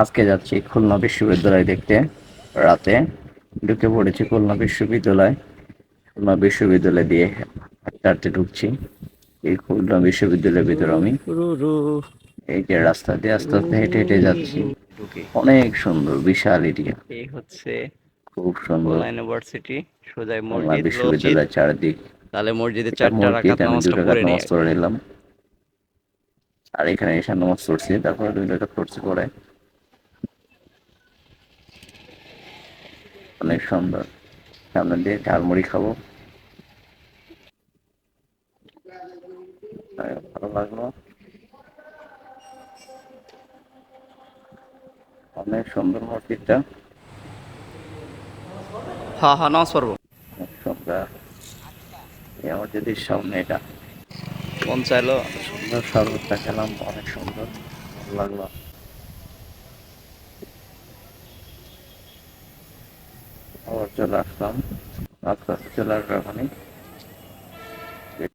আজকে যাচ্ছি খুলনা বিশ্ববিদ্যালয় দেখতে। রাতে ঢুকে পড়েছি খুলনা বিশ্ববিদ্যালয়। খুলনা বিশ্ববিদ্যালয় দিয়ে হাঁটতে হাঁটতে ঢুকছি। এই খুলনা বিশ্ববিদ্যালয়ের ভিতরে আমি এই যে রাস্তা দিয়ে আস্তে আস্তে হেঁটে হেঁটে যাচ্ছি। অনেক সুন্দর বিশাল এরিয়া এই হচ্ছে খুব সুন্দর। ইউনিভার্সিটি সোজাই মসজিদ বিশ্ববিদ্যালয়ের চারদিক। তাহলে মসজিদে চারটা রাকাত নামাজটা পড়ে নিলাম। আর এখানে এসে নামাজ পড়ছি তারপরে দুই রাকাত পড়ছি পরে। অনেক সুন্দর। সামনে দিয়ে ঝালমুড়ি খাব। ভালো লাগল। অনেক সুন্দর মসজিদটা। হ্যাঁ হ্যাঁ নামাজ পড়ব। এই মসজিদের সামনে এটা। মন চাইলো। সুন্দর শরবতটা খেলাম অনেক সুন্দর। ভালো লাগল। আবার চলে আসলাম। আস্তে আস্তে চলে আসবে এখনই